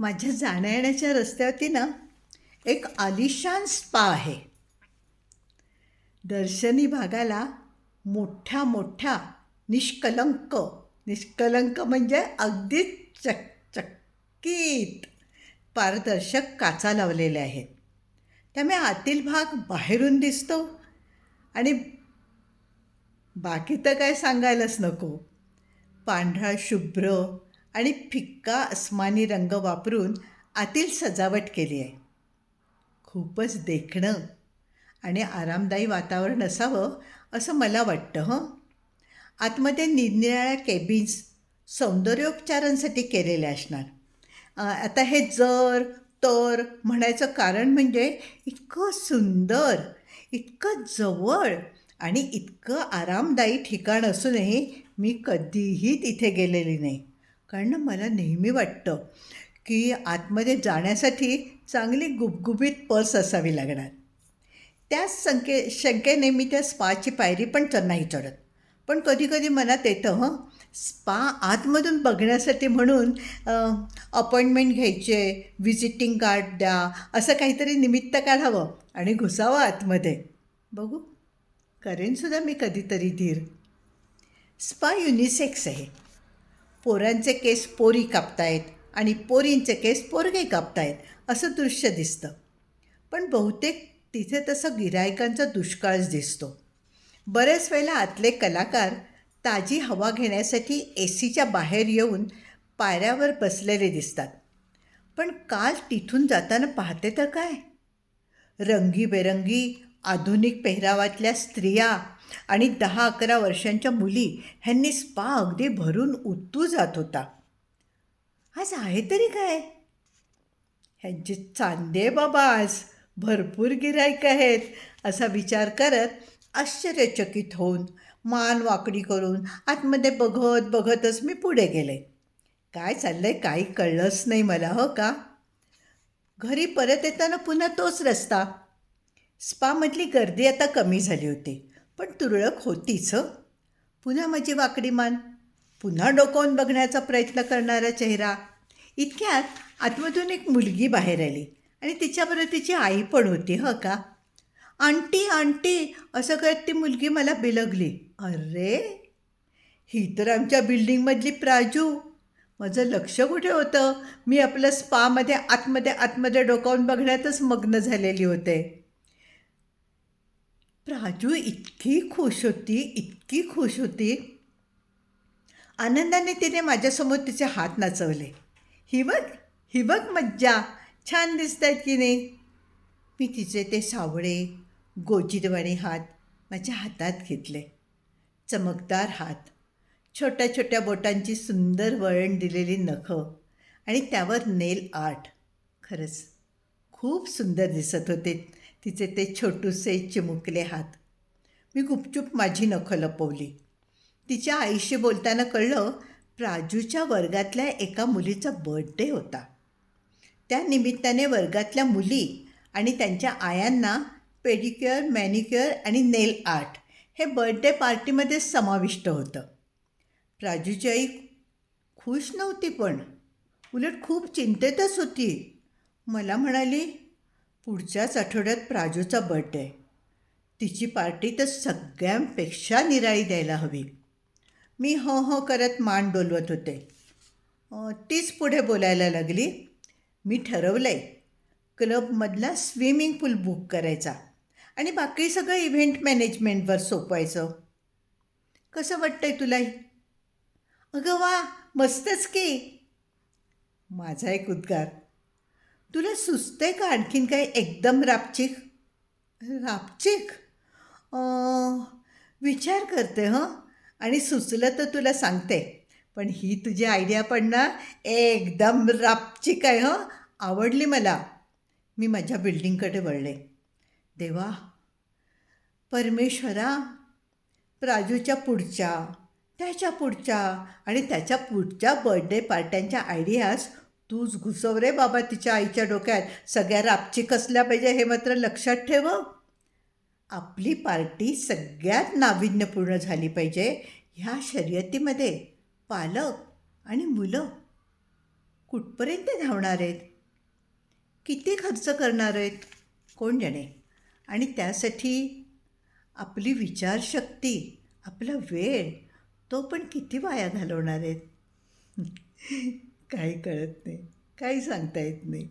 माझ्या जाण्या येण्याच्या रस्त्यावरती ना एक आलिशान स्पा आहे. दर्शनी भागाला मोठ्या मोठ्या निष्कलंक निष्कलंक म्हणजे अगदीच चक चक्कीत पारदर्शक काचा लावलेल्या आहेत. त्यामुळे आतील भाग बाहेरून दिसतो आणि बाकी तर काय सांगायलाच नको. पांढरा शुभ्र आणि फिक्का अस्मानी रंग वापरून आतील सजावट केली आहे. खूपच देखणं आणि आरामदायी वातावरण असावं असं मला वाटतं हं. आतमध्ये निरनिराळ्या केबिन्स सौंदर्योपचारांसाठी केलेले असणार. आता हे जर तर म्हणायचं कारण म्हणजे इतकं सुंदर इतकं जवळ आणि इतकं आरामदायी ठिकाण असूनही मी कधीही तिथे गेलेली नाही. कारण मला नेहमी वाटतं की आतमध्ये जाण्यासाठी चांगली गुबगुबीत पर्स असावी लागणार. त्याच संके शंकेने मी त्या स्पाची पायरी पण नाही चढत. पण कधीकधी मनात येतं हं स्पा आतमधून बघण्यासाठी म्हणून अपॉइंटमेंट घ्यायचे व्हिजिटिंग कार्ड द्या असं काहीतरी निमित्त काढावं आणि घुसावं आतमध्ये. बघू करेनसुद्धा मी कधीतरी धीर. स्पा युनिसेक्स आहे. पोरांचे केस पोरी कापतायत आणि पोरींचे केस पोरगे कापतायत असं दृश्य दिसतं. पण बहुतेक तिथे तसं गिरायकांचा दुष्काळच दिसतो. बऱ्याच वेळेला आतले कलाकार ताजी हवा घेण्यासाठी ए सीच्या बाहेर येऊन पायऱ्यावर बसलेले दिसतात. पण काल तिथून जाताना पाहते तर काय? रंगीबेरंगी आधुनिक पेहरावातल्या स्त्रिया आणि दहा अकरा वर्षांच्या मुली ह्यांनी स्पा अगदी भरून उतू जात होता. आज आहे तरी काय? ह्यांचे चांदे बाबा आज भरपूर गिरायक आहेत असा विचार करत आश्चर्यचकित होऊन मान वाकडी करून आतमध्ये बघत बघतच मी पुढे गेले. काय चाललंय काही कळलंच नाही मला हो का? घरी परत येताना पुन्हा तोच रस्ता. स्पामधली गर्दी आता कमी झाली होती. पण तुरळक होतीच पुन्हा माझी वाकडी मान पुन्हा डोकावून बघण्याचा प्रयत्न करणारा चेहरा. इतक्यात आतमधून एक मुलगी बाहेर आली आणि तिच्याबरोबर तिची आई पण होती हं का? आंटी आंटी असं करत ती मुलगी मला बिलगली. अरे ही तर आमच्या बिल्डिंगमधली प्राजू. माझं लक्ष कुठे होतं? मी आपलं स्पामध्ये आतमध्ये आतमध्ये डोकावून बघण्यातच मग्न झालेली होते. प्राजू इतकी खुश होती इतकी खुश होती. आनंदाने तिने माझ्यासमोर तिचे हात नाचवले. ही बघ ही बघ मज्जा छान दिसत आहेत की नाही. मी तिचे ते सावळे गोजीरवाणी हात माझ्या हातात घेतले. चमकदार हात. छोट्या छोट्या बोटांची सुंदर वळण दिलेली नखं आणि त्यावर नेल आर्ट. खरंच खूप सुंदर दिसत होते. तिचे ते छोटूसे चिमुकले हात. मी गुपचूप माझी नखं लपवली. तिच्या आईशी बोलताना कळलं प्राजूच्या वर्गातल्या एका मुलीचा बर्थडे होता. त्या निमित्ताने वर्गातल्या मुली आणि त्यांच्या आयांना पेडिक्युअर मॅनिक्युअर आणि नेल आर्ट हे बर्थडे पार्टीमध्ये समाविष्ट होतं. प्राजूची आई खुश नव्हती पण. उलट खूप चिंतेतच होती. मला म्हणाली पुढच्याच आठवड्यात प्राजूचा बर्थडे तिची पार्टी तर सगळ्यांपेक्षा निराळी द्यायला हवी. मी हो हो करत मान डोलवत होते. तीच पुढे बोलायला लागली. मी ठरवलं आहे क्लबमधला स्विमिंग पूल बुक करायचा आणि बाकी सगळं इव्हेंट मॅनेजमेंटवर सोपवायचं. कसं वाटतंय तुलाही? अगं वा मस्तच की. माझा एक उद्गार. तुला सुचते का आणखीन काही एकदम रापचिक. रापचिक? विचार करते हं. आणि सुचलं तर तुला सांगते. पण ही तुझी आयडिया पण ना एकदम रापचिक आहे हं. आवडली मला. मी माझ्या बिल्डिंगकडे वळले. देवा परमेश्वरा प्राजूच्या पुढच्या त्याच्या पुढच्या आणि त्याच्या पुढच्या बर्थडे पार्ट्यांच्या आयडियाज तूच घुसव रे बाबा तिच्या आईच्या डोक्यात. सगळ्या रापचिक असल्या पाहिजे हे मात्र लक्षात ठेव. आपली पार्टी सगळ्यात नाविन्यपूर्ण झाली पाहिजे ह्या शर्यतीमध्ये. पालक आणि मुलं कुठपर्यंत धावणार आहेत? किती खर्च करणार आहेत? कोण जाणे? आणि त्यासाठी आपली विचारशक्ती आपला वेळ तो पण किती वाया घालवणार आहेत? काही कळत नाही काही सांगता येत नाही.